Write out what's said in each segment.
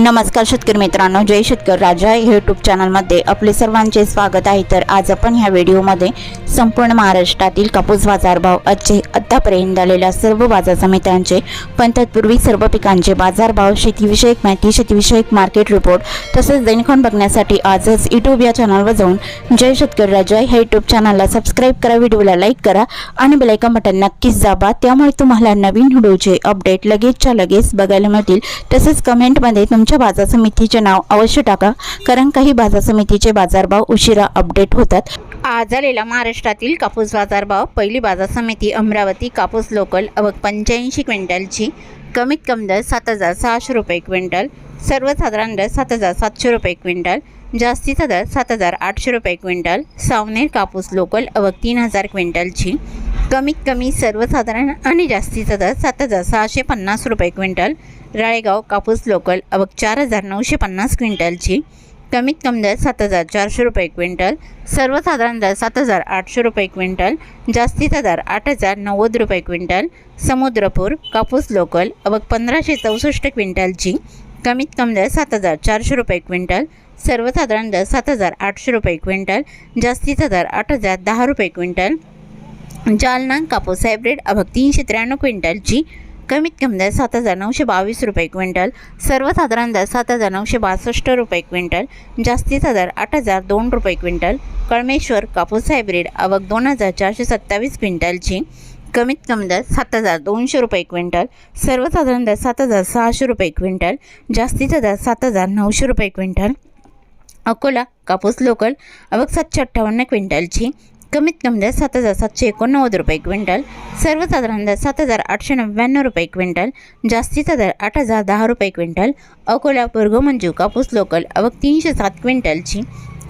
नमस्कार शेतकरी मित्रांनो जय शेतकरी राजा यूट्यूब चॅनलमध्ये आपले सर्वांचे स्वागत आहे. तर आज आपण ह्या व्हिडिओमध्ये संपूर्ण महाराष्ट्रातील कापूस बाजारभाव आजचे आत्तापर्यंत झालेल्या सर्व बाजार समित्यांचे पण तत्पूर्वी सर्व पिकांचे बाजारभाव शेतीविषयक माहिती शेतीविषयक मार्केट रिपोर्ट तसेच दैनिकॉन बघण्यासाठी आजच यूट्यूब या चॅनलवर जाऊन जय शेतकरी राजा ह्या यूट्यूब चॅनलला सबस्क्राईब करा व्हिडिओला लाईक करा आणि बेलायकन बटन नक्कीच दाबा. त्यामुळे तुम्हाला नवीन व्हिडिओचे अपडेट लगेचच्या लगेच बघायला मिळतील. तसेच कमेंटमध्ये तुमच्या बाजार समितीचे नाव अवश्य टाका कारण काही बाजार समितीचे बाजारभाव उशिरा अपडेट होतात. आज झालेला महाराष्ट्रातील कापूस बाजारभाव पहिली बाजार समिती अमरावती कापूस लोकल अवघ पंच्याऐंशी क्विंटलची. कमीत कमी दर सात हजार सहाशे रुपये क्विंटल. सर्वसाधारण दर सात हजार सातशे रुपये क्विंटल. जास्तीचा दर सात हजार आठशे रुपये क्विंटल. सावनेर कापूस लोकल अवघ तीन हजार क्विंटलची. कमीत कमी सर्वसाधारण आणि जास्तीचा दर सात हजार सहाशे पन्नास रुपये क्विंटल. राळेगाव कापूस लोकल अवघ चार हजार नऊशे पन्नास क्विंटलची. कमीत कमी दर सात हजार चारशे रुपये क्विंटल सर्वसाधारण दर सात हजार आठशे रुपये क्विंटल जास्तीचा दर आठ हजार नव्वद रुपये क्विंटल समुद्रपूर कापूस लोकल अवघ पंधराशे चौसष्ट क्विंटलची कमीत कमी दर सात हजार चारशे रुपये क्विंटल सर्वसाधारण दर सात हजार आठशे रुपये क्विंटल जास्तीचा दर आठ हजार दहा रुपये क्विंटल जालना कापूस हायब्रिड अभग तीनशे त्र्याण्णव क्विंटलची कमीत कमी दर सात हजार नऊशे बावीस रुपये क्विंटल सर्वसाधारण दर सात हजार नऊशे बासष्ट रुपये क्विंटल जास्तीचा दर आठ हजार दोन रुपये क्विंटल कळमेश्वर कापूस हायब्रिड आवक दोन हजार चारशे सत्तावीस क्विंटलची कमीत कमी दर सात हजार दोनशे रुपये क्विंटल सर्वसाधारण दर सात हजार सहाशे रुपये क्विंटल जास्तीचा दर सात हजार नऊशे रुपये क्विंटल अकोला कापूस लोकल आवक सातशे अठ्ठावन्न क्विंटलची कमीत कमी दर सात हजार सातशे एकोणनव्वद रुपये क्विंटल सर्वसाधारण दर सात हजार आठशे नव्याण्णव रुपये क्विंटल जास्तीचा दर आठ हजार दहा रुपये क्विंटल अकोला मंजू कापूस लोकल अवक तीनशे सात क्विंटलची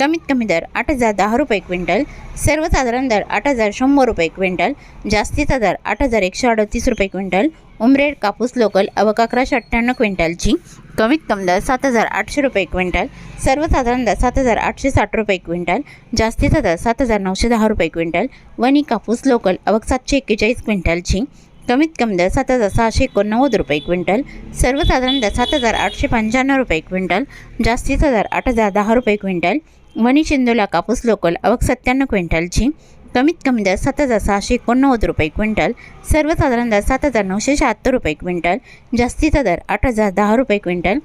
कमीत कमी दर आठ हजार दहा रुपये क्विंटल सर्वसाधारण दर आठ हजार शंभर रुपये क्विंटल जास्तीचा दर आठ हजार एकशे अडतीस रुपये क्विंटल उमरेड कापूस लोकल अवघ अकराशे अठ्ठ्याण्णव क्विंटलची कमीत कमी दर सात हजार आठशे रुपये क्विंटल सर्वसाधारण दर सात हजार आठशे साठ रुपये क्विंटल जास्तीचा दर सात हजार नऊशे दहा रुपये क्विंटल वनी कापूस लोकल अवक सातशे एक्केचाळीस क्विंटलची कमीत कमी दर सात हजार सहाशे एकोणनव्वद रुपये क्विंटल सर्वसाधारण दर सात हजार आठशे पंच्याण्णव रुपये क्विंटल जास्तीचा दर आठ हजार दहा रुपये क्विंटल वनी चिंदोला कापूस लोकल आवक सत्त्याण्णव क्विंटलची. कमीत कमी दर सात हजार सहाशे एकोणनव्वद रुपये क्विंटल. सर्वसाधारण दर सात हजार नऊशे शहात्तर रुपये क्विंटल. जास्तीचा दर आठ हजार दहा रुपये क्विंटल.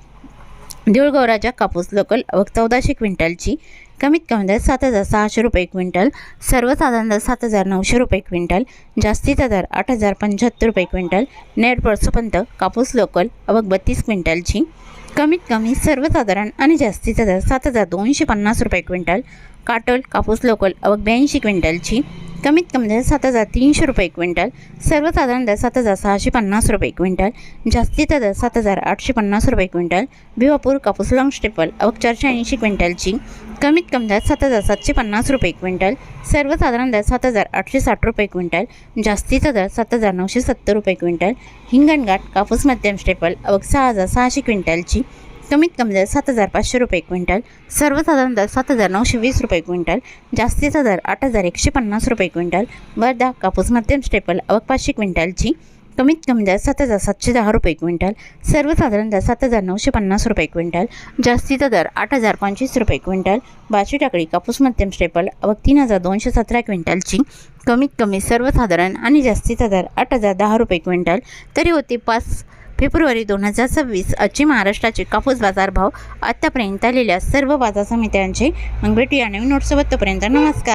देऊळगाव कापूस लोकल आवक चौदाशे क्विंटलची. कमीत कमी दर सात हजार सहाशे रुपये क्विंटल सर्वसाधारण दर सात हजार नऊशे रुपये क्विंटल जास्तीचा दर आठ हजार पंच्याहत्तर रुपये क्विंटल नेट परसोपंत कापूस लोकल अवघ बत्तीस क्विंटलची. कमीत कमी सर्वसाधारण आणि जास्तीचा दर सात हजार दोनशे पन्नास रुपये क्विंटल काटोल कापूस लोकल अवघ ब्याऐंशी क्विंटलची. कमीत कमी दर सात हजार तीनशे रुपये क्विंटल. सर्वसाधारण दर सात हजार सहाशे पन्नास रुपये क्विंटल. जास्तीचा दर सात हजार आठशे पन्नास रुपये क्विंटल. भिवापूर कापूस लॉंग स्टेपल अवघ चारशे ऐंशी क्विंटलची. कमीत कमी दर सात हजार सातशे पन्नास रुपये क्विंटल. सर्वसाधारण दर सात हजार आठशे साठ रुपये क्विंटल. जास्तीचा दर सात हजार नऊशे सत्तर रुपये क्विंटल. हिंगणघाट कापूस मध्यम स्टेपल अवघ सहा हजार सहाशे क्विंटलची. कमीत कमी दर सात हजार पाचशे रुपये क्विंटल सर्वसाधारण दर सात हजार नऊशे वीस रुपये क्विंटल जास्तीचा दर आठ हजार एकशे पन्नास रुपये क्विंटल वर्धा कापूस मध्यम स्टेपल अवक पाचशे क्विंटलची कमीत कमी दर सात हजार सातशे दहा रुपये क्विंटल सर्वसाधारण दर सात हजार नऊशे पन्नास रुपये क्विंटल जास्तीचा दर आठ हजार पंचवीस रुपये क्विंटल बाची टाकळी कापूस मध्यम स्टेपल अवक तीन हजार दोनशे सतरा क्विंटलची कमीत कमी सर्वसाधारण आणि जास्तीचा दर आठ हजार दहा रुपये क्विंटल तरी होते पाच फेब्रुवारी दोन हजार सव्वीस आजची महाराष्ट्राचे कापूस बाजारभाव आत्तापर्यंत आलेल्या सर्व बाजार समित्यांचे मग भेटूया नवीन नोटसोबत तोपर्यंत नमस्कार.